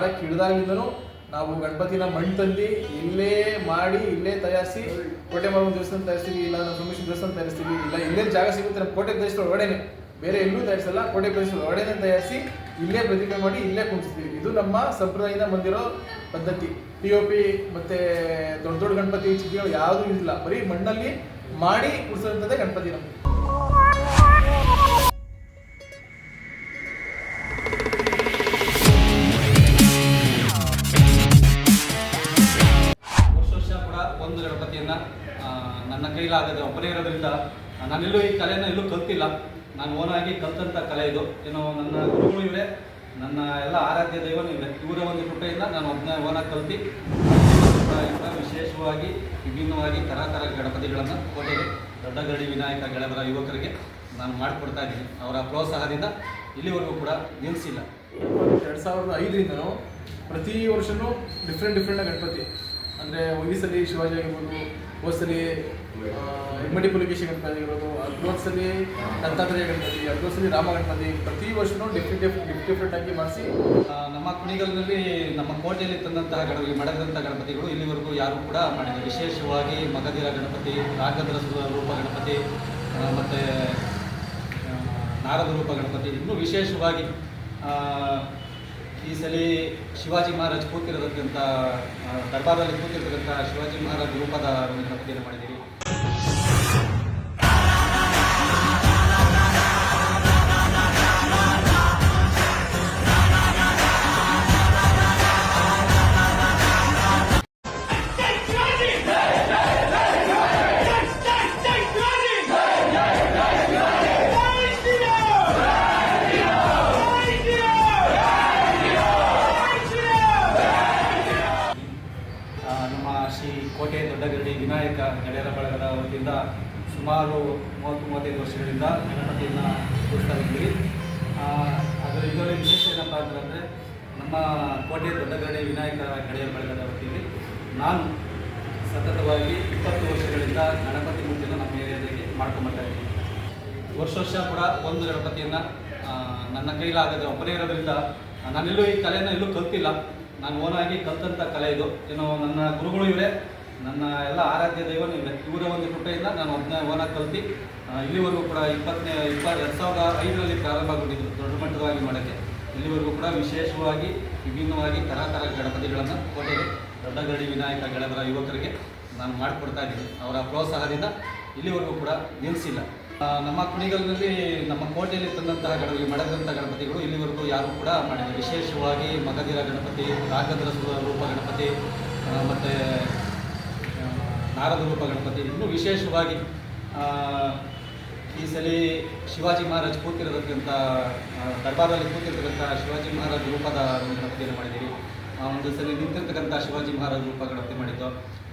ಮಾಡಕ್ಕೆ ಹಿಡಿದಾಗಿಂದನೂ ನಾವು ಗಣಪತಿನ ಮಣ್ಣು ತಂದು ಇಲ್ಲೇ ಮಾಡಿ, ಇಲ್ಲೇ ತಯಾರಿಸಿ, ಕೋಟೆ ಮಾರಮ್ಮ ದೇವಸ್ಥಾನ ತಯಾರಿಸ್ತೀವಿ, ಇಲ್ಲ ನಾವು ಸೋಮೇಶ್ವರ ದೇವಸ್ಥಾನ ತಯಾರಿಸ್ತೀವಿ, ಇಲ್ಲ ಇಲ್ಲೇ ಜಾಗ ಸಿಗುತ್ತೆ ನಮ್ಮ ಕೋಟೆ ಪ್ರದೇಶದ ಒಳಗಡೆನೆ. ಬೇರೆ ಎಲ್ಲೂ ತಯಾರಿಸಲ್ಲ, ಕೋಟೆ ಪ್ರದೇಶದ ಒಳಗಡೆನೆ ತಯಾರಿಸಿ ಇಲ್ಲೇ ಪ್ರತಿಮೆ ಮಾಡಿ ಇಲ್ಲೇ ಕುಣಿಸ್ತೀವಿ ಇದು ನಮ್ಮ ಸಂಪ್ರದಾಯದಿಂದ ಬಂದಿರೋ ಪದ್ಧತಿ. ಪಿ ಒ ಪಿ ಮತ್ತೆ ದೊಡ್ಡ ದೊಡ್ಡ ಗಣಪತಿ ಚಿಕ್ಕ ಯಾವುದೂ ಇಲ್ಲ ಬರೀ ಮಣ್ಣಲ್ಲಿ ಮಾಡಿ ಕುಡಿಸೋಂಥದ್ದೇ ಗಣಪತಿ ನಮ್ಗೆ ನನ್ನ ಕೈಲಾಗದೆ ಒಬ್ಬನೇ ಇರೋದ್ರಿಂದ ನಾನೆಲ್ಲೂ ಈ ಕಲೆಯನ್ನು ಎಲ್ಲೂ ಕಲ್ತಿಲ್ಲ. ನಾನು ಓನಾಗಿ ಕಲ್ತಂಥ ಕಲೆ ಇದು. ಏನು ನನ್ನ ಗುರುಗಳು ಇವೆ ನನ್ನ ಎಲ್ಲ ಆರಾಧ್ಯ ದೈವನೂ ಇವೆ ಇವರ ಒಂದು ಕೃಪೆಯಿಂದ ನಾನು ಅದನ್ನ ಓನಾಗಿ ಕಲ್ತಿ. ವಿಶೇಷವಾಗಿ, ವಿಭಿನ್ನವಾಗಿ ತರತರ ಗಣಪತಿಗಳನ್ನು ಕೋಟೆಗೆ ದೊಡ್ಡ ಗಡಿ ವಿನಾಯಕ ಗೆಳೆಬರ ಯುವಕರಿಗೆ ನಾನು ಮಾಡಿಕೊಡ್ತಾ ಇದ್ದೀನಿ. ಅವರ ಪ್ರೋತ್ಸಾಹದಿಂದ ಇಲ್ಲಿವರೆಗೂ ಕೂಡ ನಿಲ್ಲಿಸಿಲ್ಲ ಎರಡು ಸಾವಿರದ ಐದರಿಂದನೂ ಪ್ರತಿ ವರ್ಷವೂ ಡಿಫ್ರೆಂಟ್ ಡಿಫ್ರೆಂಟ್ ಗಣಪತಿ. ಅಂದರೆ ಒಯ್ಸಲಿ ಶಿವಾಜಿ ಆಗಿರ್ಬೋದು ಹೋಸಲಿ ಇಮ್ಮಡಿ ಪುಲಿಕೇಶಿ ಗಣಪತಿ ಇರೋದು ಅಗ್ರೋತ್ಸಲಿ ದತ್ತಾತ್ರೇಯ ಗಣಪತಿ ಅಗ್ರೋತ್ಸಲಿ ರಾಮ ಗಣಪತಿ, ಪ್ರತಿ ವರ್ಷನೂ ಡಿಫ್ರೆಂಟ್ ಡಿಫ್ರೆಂಟ್ ಡಿಫ್ರೆಂಟ್ ಆಗಿ ಮಾಡಿಸಿ ನಮ್ಮ ಕುಣಿಗಲ್ನಲ್ಲಿ ನಮ್ಮ ಕೋಟೆಯಲ್ಲಿ ತಂದಂತಹ ಗಣಪತಿ ಮಡಗದಂತಹ ಗಣಪತಿಗಳು ಇಲ್ಲಿವರೆಗೂ ಯಾರು ಕೂಡ ಮಾಡಿಲ್ಲ. ವಿಶೇಷವಾಗಿ ಮಗದಿರ ಗಣಪತಿ ರಾಗದ್ರ ರೂಪ ಗಣಪತಿ ಮತ್ತು ನಾರದ ರೂಪ ಗಣಪತಿ, ಇನ್ನೂ ವಿಶೇಷವಾಗಿ ಈ ಸಲ ಶಿವಾಜಿ ಮಹಾರಾಜ್ ಕೂತಿರತಕ್ಕಂಥ ದರ್ಬಾರದಲ್ಲಿ ಕೂತಿರ್ತಕ್ಕಂಥ ಶಿವಾಜಿ ಮಹಾರಾಜ್ ರೂಪದ ಒಂದು ಗಣಪತಿಯನ್ನು ಮಾಡಿದ್ದೀವಿ ಸುಮಾರು ಮೂವತ್ತು, ಮೂವತ್ತೈದು ವರ್ಷಗಳಿಂದ ಗಣಪತಿಯನ್ನು ಕೂರಿಸ್ತಾ ಇದ್ದೀವಿ. ಅದರ ಇದರಲ್ಲಿ ವಿಶೇಷ ಏನಪ್ಪ ಅಂತಂದರೆ ನಮ್ಮ ಕೋಟೆ ದೊಡ್ಡಗಡೆ ವಿನಾಯಕ ಕಡೆಯ ಬಳಗದ ವತಿಯಲ್ಲಿ ನಾನು ಸತತವಾಗಿ ಇಪ್ಪತ್ತು ವರ್ಷಗಳಿಂದ ಗಣಪತಿ ಮೂರ್ತಿಯನ್ನು ನಮ್ಮ ಏರಿಯಾದಲ್ಲಿ ಮಾಡ್ಕೊಂಬರ್ತಾ ಇದ್ದೀನಿ. ವರ್ಷ ವರ್ಷ ಕೂಡ ಒಂದು ಗಣಪತಿಯನ್ನು ನನ್ನ ಕೈಲಾಗದೆ ಒಬ್ಬನೇ ಇರೋದ್ರಿಂದ ನಾನೆಲ್ಲೂ ಈ ಕಲೆಯನ್ನು ಎಲ್ಲೂ ಕಲ್ತಿಲ್ಲ. ನಾನು ಓನಾಗಿ ಕಲ್ತಂಥ ಕಲೆ ಇದು. ಏನು ನನ್ನ ಗುರುಗಳು ಇವರೇ ನನ್ನ ಎಲ್ಲ ಆರಾಧ್ಯ ದೈವ ಇವೆ ಇವರ ಒಂದು ಕೃಪೆಯಿಂದ ನಾನು ಒಬ್ಬನೇ ಓನ ಕಲ್ತಿ ಇಲ್ಲಿವರೆಗೂ ಕೂಡ ಇಪ್ಪತ್ತನೇ ಇಪ್ಪತ್ತು ಎರಡು ಸಾವಿರದ ಐದರಲ್ಲಿ ಪ್ರಾರಂಭಗೊಂಡಿದ್ದು ದೊಡ್ಡ ಮಟ್ಟವಾಗಿ ಮಾಡೋಕ್ಕೆ ಇಲ್ಲಿವರೆಗೂ ಕೂಡ ವಿಶೇಷವಾಗಿ, ವಿಭಿನ್ನವಾಗಿ ತರತರ ಗಣಪತಿಗಳನ್ನು ಕೋಟೆಗೆ ದೊಡ್ಡ ಗಡಿ ವಿನಾಯಕ ಗೆಳೆದರ ಯುವಕರಿಗೆ ನಾನು ಮಾಡಿಕೊಡ್ತಾ ಇದ್ದೀನಿ. ಅವರ ಪ್ರೋತ್ಸಾಹದಿಂದ ಇಲ್ಲಿವರೆಗೂ ಕೂಡ ನಿಲ್ಲಿಸಿಲ್ಲ ನಮ್ಮ ಕುಣಿಗಲ್ನಲ್ಲಿ, ನಮ್ಮ ಕೋಟೆಯಲ್ಲಿ ತಂದಂತಹ ಗಣಪತಿ ಮಡಗದಂಥ ಗಣಪತಿಗಳು ಇಲ್ಲಿವರೆಗೂ ಯಾರು ಕೂಡ ಮಾಡಿಲ್ಲ. ವಿಶೇಷವಾಗಿ ಮಗದಿರ ಗಣಪತಿ ರಾಗದ್ರ ರೂಪ ಗಣಪತಿ ಮತ್ತು ನಾರದ ರೂಪ ಗಣಪತಿ ಇನ್ನೂ ವಿಶೇಷವಾಗಿ ಈ ಸಲ ಶಿವಾಜಿ ಮಹಾರಾಜ್ ಕೂತಿರತಕ್ಕಂಥ ದರ್ಬಾರಲ್ಲಿ ಕೂತಿರ್ತಕ್ಕಂಥ ಶಿವಾಜಿ ಮಹಾರಾಜ್ ರೂಪದ ಒಂದು ಗಣಪತಿಯನ್ನು ಮಾಡಿದ್ದೀವಿ ಆ ಒಂದು ಸಲ ನಿಂತಿರ್ತಕ್ಕಂಥ ಶಿವಾಜಿ ಮಹಾರಾಜ್ ರೂಪ ಗಣಪತಿ ಮಾಡಿದ್ದು.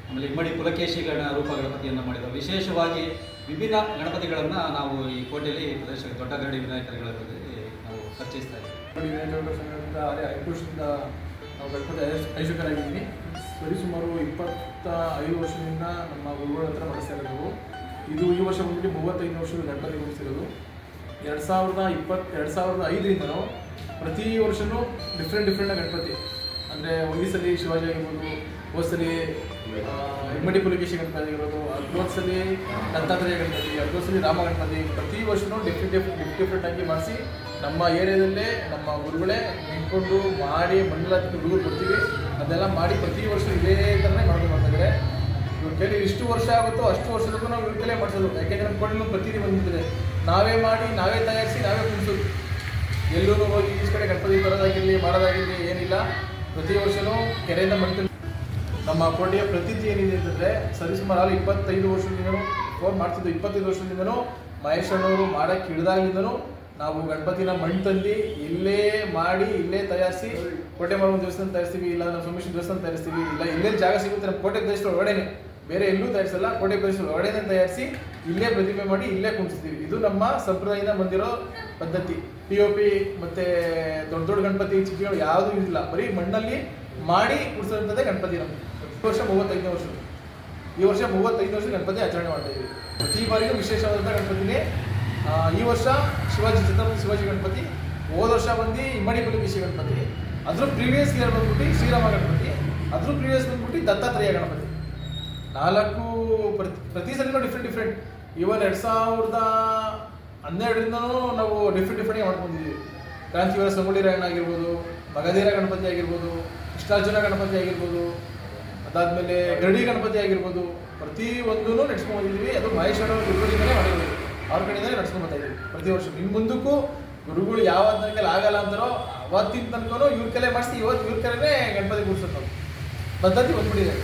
ಆಮೇಲೆ ಇಮ್ಮಡಿ ಪುಲಕೇಶಿ ಗಣ ರೂಪ ಗಣಪತಿಯನ್ನು ಮಾಡಿದ್ದು. ವಿಶೇಷವಾಗಿ ವಿಭಿನ್ನ ಗಣಪತಿಗಳನ್ನು ನಾವು ಈ ಕೋಟೆಯಲ್ಲಿ ಪ್ರದೇಶ ದೊಡ್ಡ ಗರಡಿ ವಿನಾಯಕರುಗಳಲ್ಲಿ ನಾವು ಪರಿಚಯಿಸ್ತಾ ಇದ್ದೀವಿ. ನಾವು ಗಣಪತಿ ಐಶ್ವಕರಾಗಿದ್ದೀನಿ ಸರಿ, ಸುಮಾರು ಇಪ್ಪತ್ತ ಐದು ವರ್ಷದಿಂದ ನಮ್ಮ ಗುರುಗಳ ಹತ್ರ ನಡೆಸ್ತಾ ಇರೋದು. ಇದು ಈ ವರ್ಷ ಬಂದ್ಬಿಟ್ಟು ಮೂವತ್ತೈದು ವರ್ಷದ ಗಣಪತಿ ಮುಗಿಸಿರೋದು ಎರಡು ಸಾವಿರದ ಇಪ್ಪತ್ತು, ಎರಡು ಸಾವಿರದ ಐದರಿಂದ ನಾವು ಪ್ರತಿ ವರ್ಷವೂ ಡಿಫ್ರೆಂಟ್ ಡಿಫ್ರೆಂಟ್ ಗಣಪತಿ. ಅಂದರೆ ಸಲ ಶಿವಾಜಿ ಆಗಿರ್ಬೋದು ಹೋಸಲಿ ಇಮ್ಮಡಿ ಪುಲಿಕೇಶಿ ಗಣಪತಿ ಆಗಿರ್ಬೋದು ಅಗ್ರೋತ್ಸಲಿ ದತ್ತಾತ್ರೇಯ ಗಣಪತಿ ಅಗ್ರೋತ್ಸಲಿ ರಾಮ ಗಣಪತಿ, ಪ್ರತಿ ವರ್ಷವೂ ಡಿಫ್ರೆಂಟ್ ಡಿಫ್ರೆಂಟ್ ಡಿಫ್ರೆಂಟ್ ಆಗಿ ಮಾಡಿಸಿ ನಮ್ಮ ಏರಿಯಾದಲ್ಲೇ ನಮ್ಮ ಗುರುಗಳೇ ನಿಂತ್ಕೊಂಡು ಮಾಡಿ ಮಂಡಲ ಹುಡುಗರು ಕೊಡ್ತೀವಿ ಅದೆಲ್ಲ ಮಾಡಿ ಪ್ರತಿ ವರ್ಷ ಇದೇ ಥರನೇ ಮಾಡ್ಕೊಂಡು ಬರ್ತಿದ್ದಾರೆ ಇವ್ರ ಕೈಲಿ ಇಷ್ಟು ವರ್ಷ ಆಗುತ್ತೋ ಅಷ್ಟು ವರ್ಷದಕ್ಕೂ ನಾವು ಇವ್ರ ಮಾಡಿಸೋದು. ಯಾಕೆಂದ್ರೆ ನಮ್ಮ ಪ್ರತಿ ಪ್ರತಿದಿನ ಬಂದಿರ್ತದೆ ನಾವೇ ಮಾಡಿ, ನಾವೇ ತಯಾರಿಸಿ, ನಾವೇ ಕುಣಿಸೋದು ಎಲ್ಲರೂ ಹೋಗಿ ಈ ಕಡೆ ಗಣಪತಿ ಬರೋದಾಗಿರಲಿ ಮಾಡೋದಾಗಿರಲಿ ಏನಿಲ್ಲ. ಪ್ರತಿ ವರ್ಷವೂ ಕೆರೆಯಿಂದ ಮಾಡ್ತೀವಿ ನಮ್ಮ ಕೋಟೆಯ ಪ್ರತೀತಿ ಏನಿದೆ ಅಂತಂದರೆ ಸರಿಸುಮಾರು ಇಪ್ಪತ್ತೈದು ವರ್ಷದಿಂದನೂ ಫೋನ್ ಮಾಡ್ತಿದ್ದು ಇಪ್ಪತ್ತೈದು ವರ್ಷದಿಂದನೂ ಮಹೇಶ್ ಅಣ್ಣವರು ಮಾಡಕ್ಕೆ ನಾವು ಗಣಪತಿನ ಮಣ್ಣು ತಂದು ಇಲ್ಲೇ ಮಾಡಿ, ಇಲ್ಲೇ ತಯಾರಿಸಿ, ಕೋಟೆ ಮಾರಮ್ಮ ದೇವಸ್ಥಾನ ತಯಾರಿಸ್ತೀವಿ, ಇಲ್ಲ ನಮ್ಮ ಸೋಮೇಶ್ವರ ದೇವಸ್ಥಾನ ತಯಾರಿಸ್ತೀವಿ, ಇಲ್ಲ ಇಲ್ಲೇ ಜಾಗ ಸಿಗುತ್ತೆ ನಮ್ಮ ಕೋಟೆ ಪ್ರದೇಶದ ಒಳಗಡೆನೆ. ಬೇರೆ ಎಲ್ಲೂ ತಯಾರಿಸಲ್ಲ, ಕೋಟೆ ಪ್ರದೇಶದ ಒಳಗಡೆನೆ ತಯಾರಿಸಿ ಇಲ್ಲೇ ಪ್ರತಿಮೆ ಮಾಡಿ ಇಲ್ಲೇ ಕುಣಿಸ್ತೀವಿ ಇದು ನಮ್ಮ ಸಂಪ್ರದಾಯದಿಂದ ಬಂದಿರೋ ಪದ್ಧತಿ. ಪಿ ಒ ಪಿ ಮತ್ತೆ ದೊಡ್ಡ ದೊಡ್ಡ ಗಣಪತಿ ಚಿತ್ರಗಳು ಯಾವುದೂ ಇಲ್ಲ ಬರೀ ಮಣ್ಣಲ್ಲಿ ಮಾಡಿ ಕುಡಿಸೋಂಥದ್ದೇ ಗಣಪತಿ ನಮ್ಗೆ ಈ ವರ್ಷ ಮೂವತ್ತೈದನೇ ವರ್ಷ. ಈ ವರ್ಷ ಮೂವತ್ತೈದು ವರ್ಷ ಗಣಪತಿ ಆಚರಣೆ ಮಾಡ್ತಾ ಇದ್ದೀವಿ. ಪ್ರತಿ ಬಾರಿಗೂ ವಿಶೇಷವಾದಂಥ ಗಣಪತಿನೇ ಈ ವರ್ಷ ಶಿವಾಜಿ ಛತ್ರಪತಿ ಶಿವಾಜಿ ಗಣಪತಿ, ಹೋದ ವರ್ಷ ಬಂದು ಇಮ್ಮಡಿ ಪುಲಿಕೇಶಿ ಗಣಪತಿ, ಅದ್ರ ಪ್ರೀವಿಯಸ್ ಇಯರ್ ಬಂದ್ಬಿಟ್ಟು ಶ್ರೀರಾಮ ಗಣಪತಿ, ಅದ್ರ ಪ್ರೀವಿಯಸ್ ಬಂದ್ಬಿಟ್ಟು ದತ್ತಾತ್ರೇಯ ಗಣಪತಿ. ನಾಲ್ಕು ಪ್ರತಿ ಪ್ರತಿ ಸಲಿನೂ ಡಿಫ್ರೆಂಟ್ ಡಿಫ್ರೆಂಟ್ ಇವನ್ ಎರಡು ಸಾವಿರದ ಹನ್ನೆರಡರಿಂದನೂ ನಾವು ಡಿಫ್ರೆಂಟ್ ಡಿಫ್ರೆಂಟ್ ಮಾಡ್ಕೊಂಡಿದ್ದೀವಿ. ಕ್ರಾಂತಿವೀರ ಸಂಗೊಳ್ಳಿ ರಾಯಣ್ಣ ಆಗಿರ್ಬೋದು, ಮಗಧೀರ ಗಣಪತಿ ಆಗಿರ್ಬೋದು, ಕೃಷ್ಣಾರ್ಜುನ ಗಣಪತಿ ಆಗಿರ್ಬೋದು ಅದಾದಮೇಲೆ ಗರಡಿ ಗಣಪತಿ ಆಗಿರ್ಬೋದು, ಪ್ರತಿ ಒಂದೂ ನಡ್ಸ್ಕೊಂಡು ಬಂದಿದ್ದೀವಿ. ಅದು ಮಹೇಶ್ವರ ಗುರುಗಳಿಂದಲೇ ಮಾಡಿದ್ದೀವಿ. ಅವ್ರ ಕಡೆಯಿಂದಲೇ ನಡ್ಸ್ಕೊಂಡು ಪ್ರತಿ ವರ್ಷ. ಇನ್ನು ಮುಂದಕ್ಕೂ ಗುರುಗಳು ಯಾವ ತನಕಲ್ಲಿ ಆಗಲ್ಲ ಅಂತಾರೋ, ಅವತ್ತಿನ ತನಕನೂ ಇವ್ರ ಕಲೆ ಮಾಡಿಸಿ ಇವತ್ತು ಇವ್ರ ಕಲೆನೇ ಗಣಪತಿ ಕೂರಿಸೋದು ಪದ್ಧತಿ ಬಂದ್ಬಿಟ್ಟಿದೆ